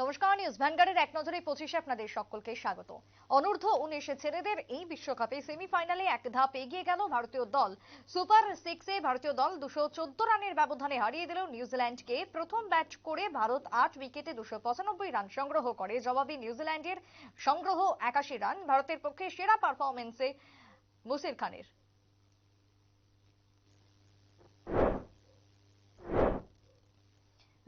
নমস্কার, নিউজ ভ্যানগার্ডের এক নজরে পঁচিশে আপনাদের সকলকে স্বাগত। অনূর্ধ্ব উনিশে ছেলেদের এই বিশ্বকাপে সেমিফাইনালে এক ধাপ এগিয়ে গেল ভারতীয় দল। সুপার সিক্সে ভারতীয় দল দুশো চোদ্দ রানের ব্যবধানে হারিয়ে দিল নিউজিল্যান্ডকে। প্রথম ব্যাট করে ভারত আট উইকেটে দুশো পঁচানব্বই রান সংগ্রহ করে। জবাবে নিউজিল্যান্ডের সংগ্রহ একাশি রান। ভারতের পক্ষে সেরা পারফরমেন্সে মুসির খানের।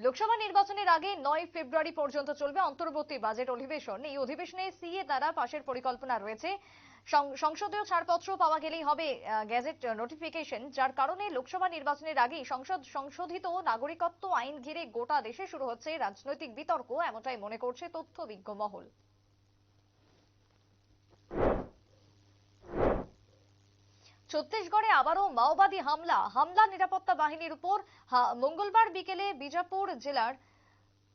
লোকসভা নির্বাচনের আগে নয় ফেব্রুয়ারি পর্যন্ত চলবে অন্তর্বর্তী বাজেট অধিবেশন। এই অধিবেশনে সিএ দ্বারা পাশের পরিকল্পনা রয়েছে। সংসদীয় ছাড়পত্র পাওয়া গেলেই হবে গ্যাজেট নোটিফিকেশন, যার কারণে লোকসভা নির্বাচনের আগেই সংসদ, সংশোধিত নাগরিকত্ব আইন ঘিরে গোটা দেশে শুরু হচ্ছে রাজনৈতিক বিতর্ক, এমনটাই মনে করছে তথ্যবিজ্ঞ মহল। ছত্তিশগড়ে আবারও মাওবাদী হামলা। হামলা নিরাপত্তা বাহিনীর উপর মঙ্গলবার বিকেলে বিজাপুর জেলার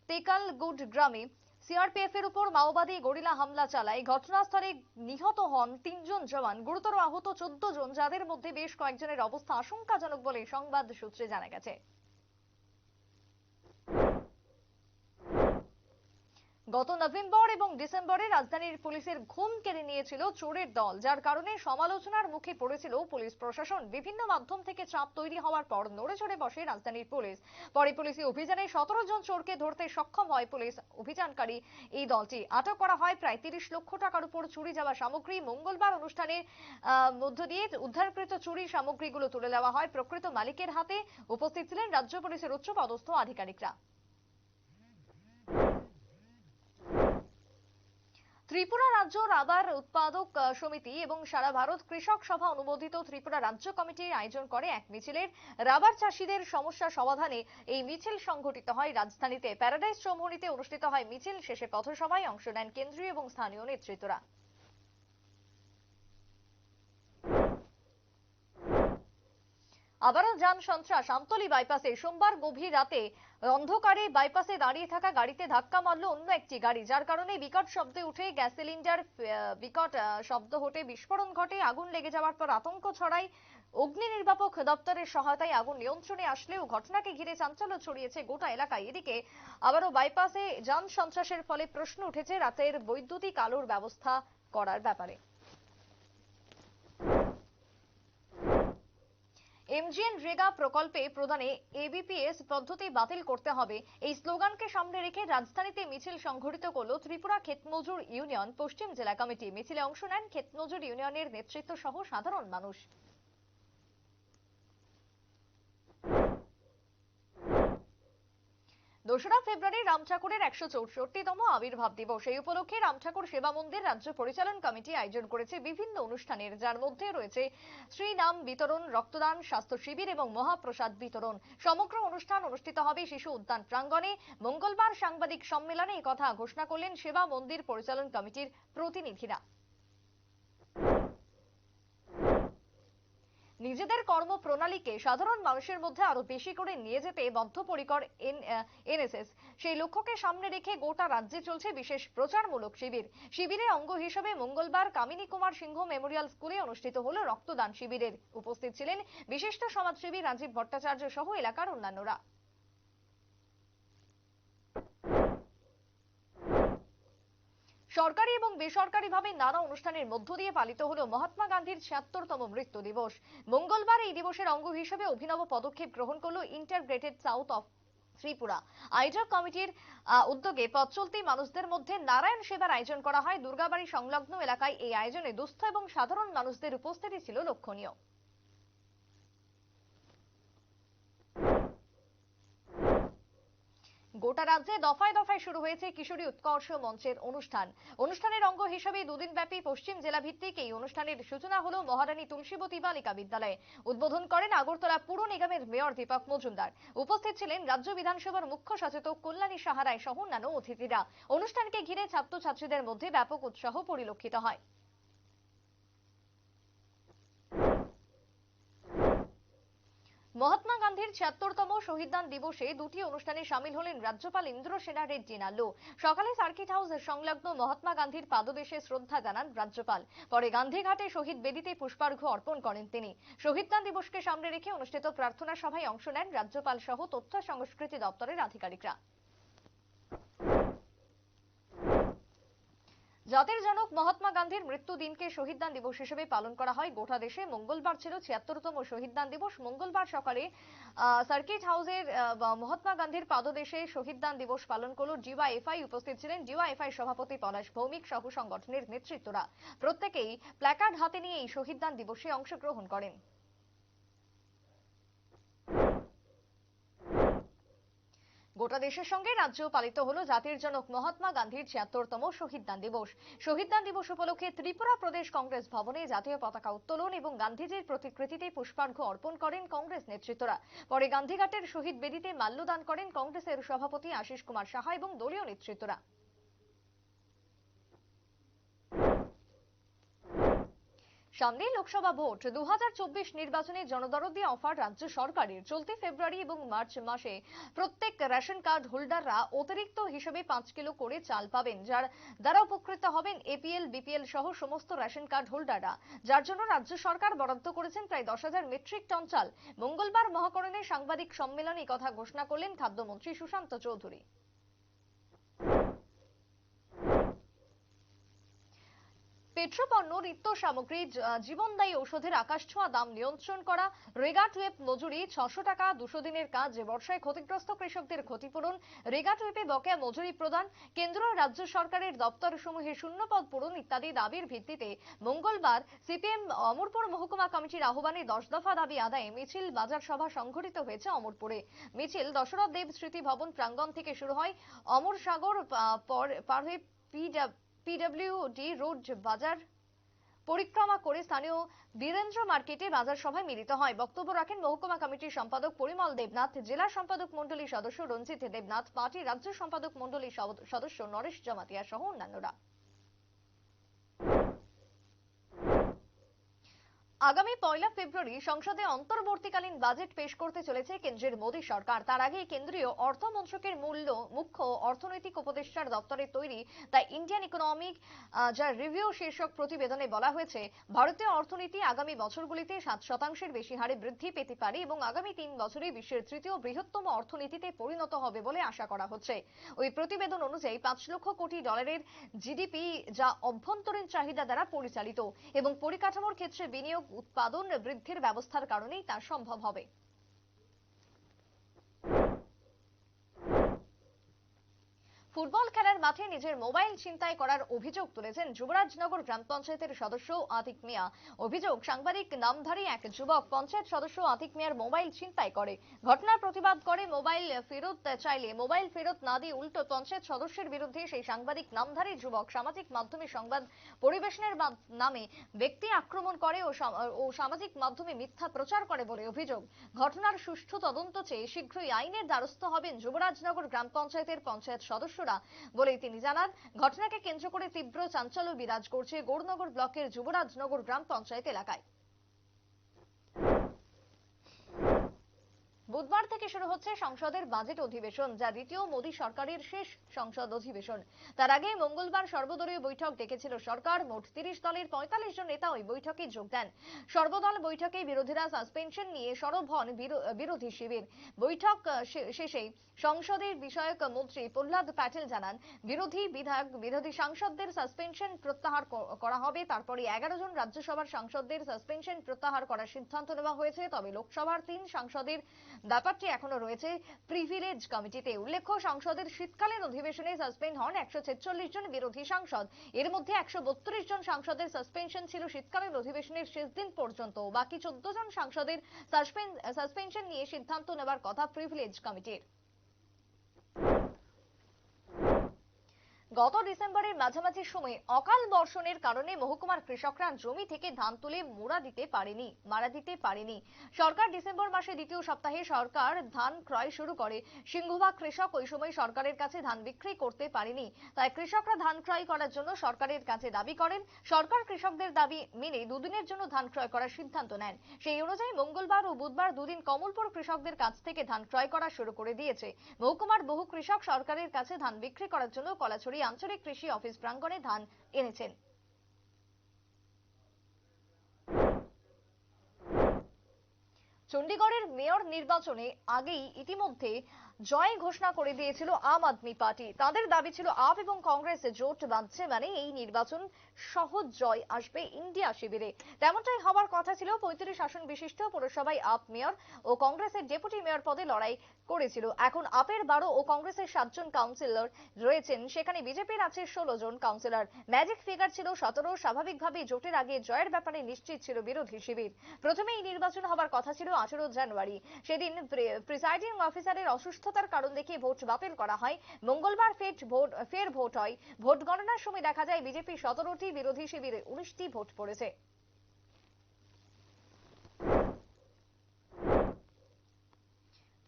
তেকালগুড গ্রামে সিআরপিএফ এর উপর মাওবাদী গরিলা হামলা চালায়। ঘটনাস্থলে নিহত হন তিনজন জওয়ান। গুরুতর আহত চোদ্দ জন, যাদের মধ্যে বেশ কয়েকজনের অবস্থা আশঙ্কাজনক বলে সংবাদ সূত্রে জানা গেছে। গত নভেম্বর এবং ডিসেম্বরে রাজধানীর পুলিশের ঘুম কেড়ে নিয়েছিল চোরের দল, যার কারণে সমালোচনার মুখে পড়েছিল পুলিশ প্রশাসন। বিভিন্ন মাধ্যম থেকে চাপ তৈরি হওয়ার পর নড়ে চড়ে বসে রাজধানীর পুলিশ। পরে পুলিশি অভিযানে সতেরো জন চোরকে ধরতে সক্ষম হয় পুলিশ অভিযানকারী। এই দলটি আটক করা হয় প্রায় তিরিশ লক্ষ টাকার উপর চুরি যাওয়া সামগ্রী। মঙ্গলবার অনুষ্ঠানের মধ্য দিয়ে উদ্ধারকৃত চুরি সামগ্রীগুলো তুলে দেওয়া হয় প্রকৃত মালিকের হাতে। উপস্থিত ছিলেন রাজ্য পুলিশের উচ্চপদস্থ আধিকারিকরা। ত্রিপুরা রাজ্য রাবার উৎপাদক সমিতি এবং সারা ভারত কৃষক সভা অনুমোদিত ত্রিপুরা রাজ্য কমিটির আয়োজন করে এক মিছিলের রাবার চাষীদের সমস্যা সমাধানে এই মিছিল সংঘটিত হয়। রাজধানীতে প্যারাডাইস চৌমুহনীতে অনুষ্ঠিত হয় মিছিল। শেষে পথসভায় অংশ নেন কেন্দ্রীয় এবং স্থানীয় নেতৃত্বরা। আবারও যান সন্ত্রাস। আমতলি বাইপাসে সোমবার গভীর রাতে অন্ধকারে বাইপাসে দাঁড়িয়ে থাকা গাড়িতে ধাক্কা মারল অন্য একটি গাড়ি, যার কারণে বিকট শব্দে উঠে গ্যাস সিলিন্ডার বিকট শব্দ হতে বিস্ফোরণ ঘটে, আগুন লেগে যাওয়ার পর আতঙ্ক ছড়ায়। অগ্নি নির্বাপক দপ্তরের সহায়তায় আগুন নিয়ন্ত্রণে আসলেও ঘটনাকে ঘিরে চাঞ্চল্য ছড়িয়েছে গোটা এলাকায়। এদিকে আবারও বাইপাসে যান সন্ত্রাসের ফলে প্রশ্ন উঠেছে রাতের বৈদ্যুতিক আলোর ব্যবস্থা করার ব্যাপারে। এমজিএন রেগা প্রকল্পে প্রদানে এবিপিএস পদ্ধতি বাতিল করতে হবে। এই স্লোগানকে সামনে রেখে রাজধানীতে মিছিল সংঘটিত করল ত্রিপুরা ক্ষেতমজুর ইউনিয়ন। পশ্চিম জেলা কমিটি মিছিলে অংশ নেন ক্ষেতমজুর ইউনিয়নের নেতৃত্ব সহ সাধারণ মানুষ। দোসরা ফেব্রুয়ারি রাম ঠাকুরের একশো চৌষট্টিতম আবির্ভাব দিবস। এই উপলক্ষে রাম ঠাকুর সেবা মন্দির রাজ্য পরিচালন কমিটি আয়োজন করেছে বিভিন্ন অনুষ্ঠানের, যার মধ্যে রয়েছে শ্রীনাম বিতরণ, রক্তদান, স্বাস্থ্য শিবির এবং মহাপ্রসাদ বিতরণ। সমগ্র অনুষ্ঠান অনুষ্ঠিত হবে শিশু উদ্যান প্রাঙ্গণে। মঙ্গলবার সাংবাদিক সম্মেলনে কথা ঘোষণা করলেন সেবা মন্দির পরিচালন কমিটির প্রতিনিধিরা। নিজেদের কর্মপ্রণালীকে সাধারণ মানুষের মধ্যে আরও বেশি করে নিয়ে যেতে বদ্ধপরিকর এনএসএস। সেই লক্ষ্যকে সামনে রেখে গোটা রাজ্যে চলছে বিশেষ প্রচারমূলক শিবির। শিবিরের অঙ্গ হিসেবে মঙ্গলবার কামিনী কুমার সিংহ মেমোরিয়াল স্কুলে অনুষ্ঠিত হলো রক্তদান শিবিরের। উপস্থিত ছিলেন বিশিষ্ট সমাজসেবী রাজীব ভট্টাচার্য সহ এলাকার অন্যান্যরা। সরকারি এবং বেসরকারিভাবে নানা অনুষ্ঠানের মধ্য দিয়ে পালিত হল মহাত্মা গান্ধীর ছিয়াত্তরতম মৃত্যু দিবস। মঙ্গলবার এই দিবসের অঙ্গ হিসেবে অভিনব পদক্ষেপ গ্রহণ করল ইন্টারগ্রেটেড সাউথ অফ ত্রিপুরা। আয়োজক কমিটির উদ্যোগে পথ চলতি মানুষদের মধ্যে নারায়ণ সেবার আয়োজন করা হয়। দুর্গাবাড়ি সংলগ্ন এলাকায় এই আয়োজনে দুস্থ এবং সাধারণ মানুষদের উপস্থিতি ছিল লক্ষণীয়। গোটা রাজ্যে দফায় দফায় শুরু হয়েছে কিশোরী উৎকর্ষ মঞ্চের অনুষ্ঠান। অনুষ্ঠানের অঙ্গ হিসেবে দুদিন ব্যাপী পশ্চিম জেলা ভিত্তিক এই অনুষ্ঠানের সূচনা হলো মহারানী তুলসীবতী বালিকা বিদ্যালয়ে। উদ্বোধন করেন আগরতলা পুর নিগমের মেয়র দীপক মজুমদার। উপস্থিত ছিলেন রাজ্য বিধানসভার মুখ্য সচেতক কল্যাণী সাহারায় সহ অন্যান্য অতিথিরা। অনুষ্ঠানকে ঘিরে ছাত্রছাত্রীদের মধ্যে ব্যাপক উৎসাহ পরিলক্ষিত হয়। মহাত্মা গান্ধীর ছিয়াত্তরতম শহীদদান দিবসে দুটি অনুষ্ঠানে সামিল হলেন রাজ্যপাল ইন্দ্রসেনা রেড্ডি নাল্লু। সকালে সার্কিট হাউস সংলগ্ন মহাত্মা গান্ধীর পাদদেশে শ্রদ্ধা জানান রাজ্যপাল। পরে গান্ধীঘাটে শহীদ বেদিতে পুষ্পার্ঘ্য অর্পণ করেন তিনি। শহীদদান দিবসকে সামনে রেখে অনুষ্ঠিত প্রার্থনা সভায় অংশ নেন রাজ্যপাল সহ তথ্য সংস্কৃতি দপ্তরের আধিকারিকরা। জাতির জনক মহাত্মা গান্ধীর মৃত্যু দিনকে শহীদদান দিবস হিসেবে পালন করা হয়। গোটা দেশে মঙ্গলবার ছিল ছিয়াত্তরতম শহীদদান দিবস। মঙ্গলবার সকালে সার্কিট হাউসের মহাত্মা গান্ধীর পাদদেশে শহীদদান দিবস পালন করল ডিওয়াইএফআই। উপস্থিত ছিলেন ডিওয়াইএফআই সভাপতি পলাশ ভৌমিক সহ সংগঠনের নেতৃত্বরা। প্রত্যেকেই প্ল্যাকার্ড হাতে নিয়ে এই শহীদদান দিবসে অংশগ্রহণ করেন। গোটা দেশের সঙ্গে রাজ্যেও পালিত হলো জাতির জনক মহাত্মা গান্ধীর ছিয়াত্তরতম শহীদদান দিবস। শহীদদান দিবস উপলক্ষে ত্রিপুরা প্রদেশ কংগ্রেস ভবনে জাতীয় পতাকা উত্তোলন এবং গান্ধীজির প্রতিকৃতিতে পুষ্পার্ঘ্য অর্পণ করেন কংগ্রেস নেতৃত্বরা। পরে গান্ধীঘাটের শহীদ বেদিতে মাল্যদান করেন কংগ্রেসের সভাপতি আশিস কুমার সাহা এবং দলীয় নেতৃত্বরা। সামনে লোকসভা ভোট। দু নির্বাচনে জনদরদি অফার রাজ্য সরকারের। চলতি ফেব্রুয়ারি এবং মার্চ মাসে প্রত্যেক রেশন কার্ড হোল্ডাররা অতিরিক্ত হিসেবে পাঁচ কিলো করে চাল পাবেন, যার দ্বারা উপকৃত হবেন এপিএল, বিপিএল সহ সমস্ত রেশন কার্ড হোল্ডাররা। যার জন্য রাজ্য সরকার বরাদ্দ করেছেন প্রায় দশ হাজার মেট্রিক টন চাল। মঙ্গলবার মহাকরণে সাংবাদিক সম্মেলনে কথা ঘোষণা করলেন খাদ্যমন্ত্রী সুশান্ত চৌধুরী। পেট্রোপণ্য, নিত্য সামগ্রী জীবনদায়ী ওষুধের আকাশছোঁয়া, দাম নিয়ন্ত্রণ করা রেগা টুয়েপ মজুরি, ছশো টাকা, দুশো দিনের কাজ বর্ষায় ক্ষতিগ্রস্ত কৃষকদের ক্ষতিপূরণ রেগা টুয়েপে বকেয়া মজুরি প্রদান, কেন্দ্র রাজ্য সরকারের দপ্তর সমূহে শূন্যপদ পূরণ ইত্যাদি দাবির ভিত্তিতে মঙ্গলবার সিপিএম অমরপুর মহকুমা কমিটির আহ্বানে দশ দফা দাবি আদায়ে মিছিল বাজার সভা সংঘটিত হয়েছে অমরপুরে। মিছিল দশরথ দেব স্মৃতি ভবন প্রাঙ্গণ থেকে শুরু হয় অমর সাগর পর- পার হয়ে পিডা- পিডব্লিউডি রোড বাজার পরিক্রমা করে স্থানীয় বীরেন্দ্র মার্কেটে বাজার সভায় মিলিত হয়। বক্তব্য রাখেন মহকুমা কমিটির সম্পাদক পরিমল দেবনাথ, জেলা সম্পাদক মন্ডলীর সদস্য রঞ্জিত দেবনাথ, পার্টি রাজ্য সম্পাদক মন্ডলীর সদস্য নরেশ জমাতিয়া সহ অন্যান্যরা। আগামী পয়লা ফেব্রুয়ারি সংসদে অন্তর্বর্তীকালীন বাজেট পেশ করতে চলেছে কেন্দ্রের মোদী সরকার। তার আগে কেন্দ্রীয় অর্থ মন্ত্রকের মূল্য, মুখ্য অর্থনৈতিক উপদেষ্টার দপ্তরে তৈরি দ্য ইন্ডিয়ান ইকোনমিক যার রিভিউ শীর্ষক প্রতিবেদনে বলা হয়েছে, ভারতীয় অর্থনীতি আগামী বছরগুলিতে সাত শতাংশের বেশি হারে বৃদ্ধি পেতে পারে এবং আগামী তিন বছরে বিশ্বের তৃতীয় বৃহত্তম অর্থনীতিতে পরিণত হবে বলে আশা করা হচ্ছে। ওই প্রতিবেদন অনুযায়ী পাঁচ লক্ষ কোটি ডলারের জিডিপি যা অভ্যন্তরীণ চাহিদা দ্বারা পরিচালিত এবং পরিকাঠামোর ক্ষেত্রে বিনিয়োগ উৎপাদন বৃদ্ধির ব্যবস্থার কারণেই তা সম্ভব হবে। ফুটবল খেলার মাঠে নিজের মোবাইল ছিনতাই করার অভিযোগ তুলেছেন যুবরাজনগর গ্রাম পঞ্চায়েতের সদস্য আতিক মিয়া। অভিযোগ, সাংবাদিক নামধারী এক যুবক পঞ্চায়েত সদস্য আতিক মিয়ার মোবাইল ছিনতাই করে। ঘটনার প্রতিবাদ করে মোবাইল ফেরত চাইলে, মোবাইল ফেরত না দিয়ে উল্টো পঞ্চায়েত সদস্যের বিরুদ্ধে সেই সাংবাদিক নামধারী যুবক সামাজিক মাধ্যমে সংবাদ পরিবেশনের নামে ব্যক্তি আক্রমণ করে ও সামাজিক মাধ্যমে মিথ্যা প্রচার করে বলে অভিযোগ। ঘটনার সুষ্ঠু তদন্ত চেয়ে শীঘ্রই আইনের দ্বারস্থ হবেন যুবরাজনগর গ্রাম পঞ্চায়েতের পঞ্চায়েত সদস্যরা বলেই তিনি জানান, ঘটনাকে কেন্দ্র করে তীব্র চাঞ্চল্য বিরাজ করছে গৌরনগর ব্লকের যুবরাজনগর গ্রাম পঞ্চায়েত এলাকায়। বুধবার থেকে শুরু হচ্ছে সংসদের বাজেট অধিবেশন, যা দ্বিতীয় মোদী সরকারের শেষ সংসদ অধিবেশন। তার আগে মঙ্গলবার সর্বদলীয় বৈঠক ডেকেছিল সরকার। মোট তিরিশ দলের পঁয়তাল্লিশ জন নেতা ওই বৈঠকে যোগ দেন। সর্বদল বৈঠকে বিরোধীরা সাসপেনশন নিয়ে সরব হন বিরোধী শিবির। বৈঠক শেষে সংসদের বিষয়ক মন্ত্রী প্রহ্লাদ প্যাটেল জানান, বিরোধী বিধায়ক, বিরোধী সাংসদদের সাসপেনশন প্রত্যাহার করা হবে। তারপরে এগারো জন রাজ্যসভার সাংসদদের সাসপেনশন প্রত্যাহার করার সিদ্ধান্ত নেওয়া হয়েছে। তবে লোকসভার তিন সাংসদের ব্যাপারটি এখনও রয়েছে প্রিভিলেজ কমিটিতে উল্লেখ্য, সংসদের শীতকালীন অধিবেশনে সাসপেন্ড হন একশো ছেচল্লিশ জন বিরোধী সাংসদ। এর মধ্যে একশো বত্রিশ জন সাংসদের সাসপেনশন ছিল শীতকালীন অধিবেশনের শেষ দিন পর্যন্ত। বাকি চোদ্দ জন সাংসদের সাসপেনশন নিয়ে সিদ্ধান্ত নেবার কথা প্রিভিলেজ কমিটির গত ডিসেম্বরের মাঝামাঝি সময়ে অকাল বর্ষণের কারণে মহকুমার কৃষকরা জমি থেকে ধান তুলে মোড়া দিতে পারেনি মারা দিতে পারেনি। সরকার ডিসেম্বর মাসে দ্বিতীয় সপ্তাহে সরকার ধান ক্রয় শুরু করে। সিংহভাগ কৃষক ওই সময় সরকারের কাছে ধান বিক্রি করতে পারেনি। তাই কৃষকরা ধান ক্রয় করার জন্য সরকারের কাছে দাবি করেন, সরকার কৃষকদের দাবি মেনে দুদিনের জন্য ধান ক্রয় করার সিদ্ধান্ত নেন। সেই অনুযায়ী মঙ্গলবার ও বুধবার দুদিন কমলপুর কৃষকদের কাছ থেকে ধান ক্রয় করা শুরু করে দিয়েছে। মহকুমার বহু কৃষক সরকারের কাছে ধান বিক্রি করার জন্য কলাছড়ি আঞ্চলিক কৃষি অফিস প্রাঙ্গণে ধান এনেছেন। চণ্ডীগড়ের মেয়র নির্বাচনে আগেই ইতিমধ্যে জয় ঘোষণা করে দিয়েছিল আম আদমি পার্টি। তাদের দাবি ছিল আপ এবং কংগ্রেস জোট বাঁধছে মানে এই নির্বাচন সহজ জয় আসবে ইন্ডিয়া শিবিরে। তেমনটাই হওয়ার কথা ছিল পঁয়ত্রিশ আসন বিশিষ্ট পৌরসভায় আপ মেয়র ও কংগ্রেসের ডেপুটি মেয়র পদে লড়াই করেছিল। এখন আপের বারো ও কংগ্রেসের সাতজন কাউন্সিলর রয়েছেন। সেখানে বিজেপির আছে ষোলো জন কাউন্সিলর। ম্যাজিক ফিগার ছিল সতেরো। স্বাভাবিকভাবে জোটের আগে জয়ের ব্যাপারে নিশ্চিত ছিল বিরোধী শিবির। প্রথমে এই নির্বাচন হবার কথা ছিল আঠেরো জানুয়ারি। সেদিন প্রিসাইডিং অফিসারের অসুস্থতার কারণ দেখিয়ে ভোট বাতিল করা হয়। মঙ্গলবার ফের ভোট ফের ভোট হয়। ভোট গণনার সময় দেখা যায়, বিজেপি সতেরোটি বিরোধী শিবিরে উনিশটি ভোট পড়েছে।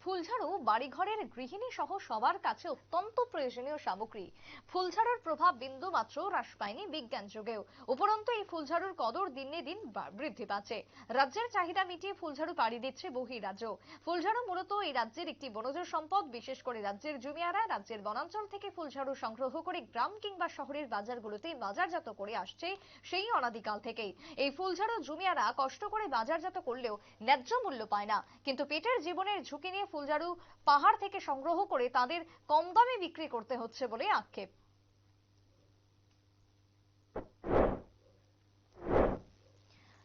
ফুলঝাড়ু বাড়িঘরের গৃহিণী সহ সবার কাছে অত্যন্ত প্রয়োজনীয় সামগ্রী। ফুলঝাড়ুর প্রভাব বিন্দু মাত্র হ্রাস পায়নি বিজ্ঞান যুগেও। উপরন্তু এই ফুলঝাড়ুর কদর দিনে দিন বৃদ্ধি পাচ্ছে। রাজ্যের চাহিদা মিটিয়ে ফুলঝাড়ু পাড়ি দিচ্ছে বহি রাজ্য ফুলঝাড়ু মূলত এই রাজ্যের একটি বনজ সম্পদ, বিশেষ করে রাজ্যের জমিয়ারা, রাজ্যের বনাঞ্চল থেকে ফুলঝাড়ু সংগ্রহ করে গ্রাম কিংবা শহরের বাজারগুলোতে বাজারজাত করে আসছে সেই অনাদিকাল থেকেই। এই ফুলঝাড়ু জমিয়ারা কষ্ট করে বাজারজাত করলেও ন্যায্য মূল্য পায় না। কিন্তু পেটের জীবনের ঝুঁকি নিয়ে ফুলঝাড়ু পাহাড় থেকে সংগ্রহ করে তাদের কম দামে বিক্রি করতে হচ্ছে বলে আক্ষেপ।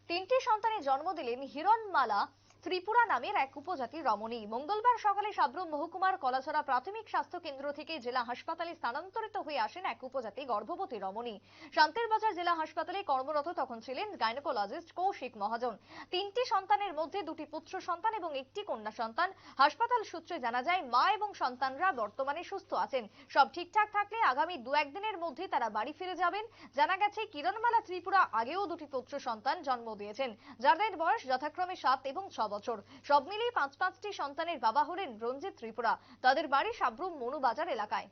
তিনটি সন্তানের জন্ম দিলেন হিরণমালা। ত্রিপুরা নামের এক উপজাতি রমণী। মঙ্গলবার সকালে সাব্রুম মহকুমার কলাছড়া প্রাথমিক স্বাস্থ্য কেন্দ্র থেকে জেলা হাসপাতালে স্থানান্তরিত হয়ে আসেন এক উপজাতি গর্ভবতী রমণী। শান্তির বাজার জেলা হাসপাতালে কর্মরত তখন ছিলেন গাইনোকোলজিস্ট কৌশিক মহাজন। তিনটি সন্তানের মধ্যে দুটি পুত্র সন্তান এবং একটি কন্যা সন্তান। হাসপাতাল সূত্রে জানা যায়, মা এবং সন্তানরা বর্তমানে সুস্থ আছেন। সব ঠিকঠাক থাকলে আগামী দু একদিনের মধ্যে তারা বাড়ি ফিরে যাবেন। জানা গেছে, কিরণমালা ত্রিপুরা আগেও দুটি পুত্র সন্তান জন্ম দিয়েছেন। যাদের বয়স যথাক্রমে সাত এবং ছ বছর। সব মিলিয়ে পাঁচ পাঁচটি সন্তানের বাবা হলেন রঞ্জিত ত্রিপুরা। তাদের বাড়ি সাব্রুম মনুবাজার এলাকায়।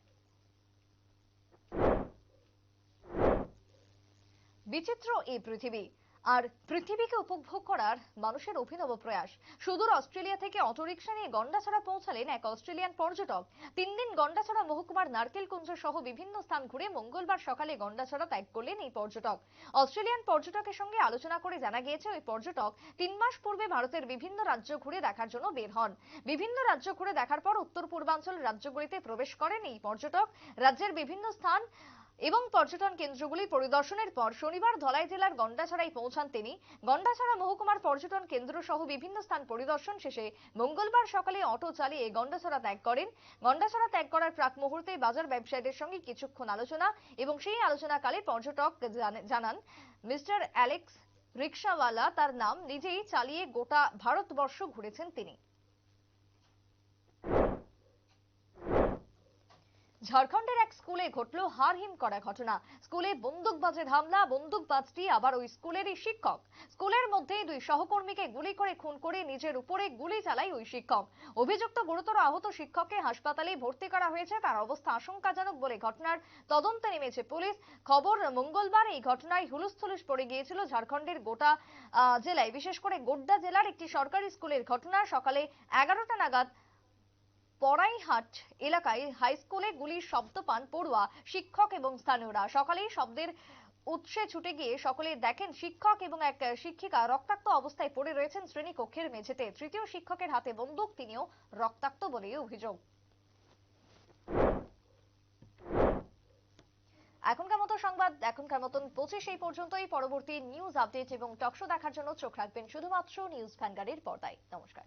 বিচিত্র এই পৃথিবী। আর পৃথিবীকে উপভোগ করার মানুষের অভিনব প্রয়াস। সুদূর অস্ট্রেলিয়া থেকে অটোরিকশা নিয়ে গন্ডাছড়া পৌঁছালেন এক অস্ট্রেলিয়ান পর্যটক। তিন দিন গন্ডাছড়া মহকুমার নারকেলকুঞ্জ সহ বিভিন্ন স্থান ঘুরে মঙ্গলবার সকালে গন্ডাছড়া ত্যাগ করলেন এই পর্যটক। অস্ট্রেলিয়ান পর্যটকের সঙ্গে আলোচনা করে জানা গিয়েছে, ওই পর্যটক তিন মাস পূর্বে ভারতের বিভিন্ন রাজ্য ঘুরে দেখার জন্য বের হন। বিভিন্ন রাজ্য ঘুরে দেখার পর উত্তর পূর্বাঞ্চল রাজ্যগুলিতে প্রবেশ করেন এই পর্যটক। রাজ্যের বিভিন্ন স্থান এবং পর্যটন কেন্দ্রগুলি পরিদর্শনের পর শনিবার ধলাই জেলার গন্ডাছড়ায় পৌঁছান তিনি। গন্ডাছড়া মহকুমার পর্যটন কেন্দ্র সহ বিভিন্ন স্থান পরিদর্শন শেষে মঙ্গলবার সকালে অটো চালিয়ে গন্ডাছড়া ত্যাগ করেন। গন্ডাছড়া ত্যাগ করার প্রাক মুহূর্তে বাজার ব্যবসায়ীদের সঙ্গে কিছুক্ষণ আলোচনা এবং সেই আলোচনাকালে পর্যটক জানান, মিস্টার অ্যালেক্স রিক্সাওয়ালা তার নাম নিজেই চালিয়ে গোটা ভারতবর্ষ ঘুরেছেন তিনি। ঝাড়খণ্ডের এক স্কুলে ঘটল হারহিম করা ঘটনা। স্কুলে বন্দুকবাজের হামলা বন্দুকবাজটি আবার ওই স্কুলেরই শিক্ষক। স্কুলের মধ্যে দুই সহকর্মীকে গুলি করে খুন করে নিজের উপরে গুলি চালায় ওই শিক্ষক। অভিযুক্ত গুরুতর আহত শিক্ষককে হাসপাতালে ভর্তি করা হয়েছে, তার অবস্থা আশঙ্কাজনক বলে ঘটনার তদন্তে নেমেছে পুলিশ। খবর, মঙ্গলবার এই ঘটনায় হুলুস্থুলুস পড়ে গিয়েছিল ঝাড়খণ্ডের গোটা জেলায়। বিশেষ করে গোড্ডা জেলার একটি সরকারি স্কুলের ঘটনা সকালে এগারোটা নাগাদ পড়াইহাট এলাকায় হাই স্কুলে গুলির শব্দ পান পড়ুয়া শিক্ষক এবং স্থানীয়রা। সকালেই শব্দের উৎসে ছুটে গিয়ে সকলে দেখেন শিক্ষক এবং এক শিক্ষিকা রক্তাক্ত অবস্থায় পড়ে রয়েছেন শ্রেণীকক্ষের মেঝেতে। তৃতীয় শিক্ষকের হাতে বন্দুক, তিনিও রক্তাক্ত বলে অভিযোগ। এখনকার মতো সংবাদ, এখনকার মতন পঁচিশ এই পর্যন্তই। পরবর্তী নিউজ আপডেট এবং টকশো দেখার জন্য চোখ রাখবেন শুধুমাত্র নিউজ ভ্যানগার্ডের পর্দায়। নমস্কার।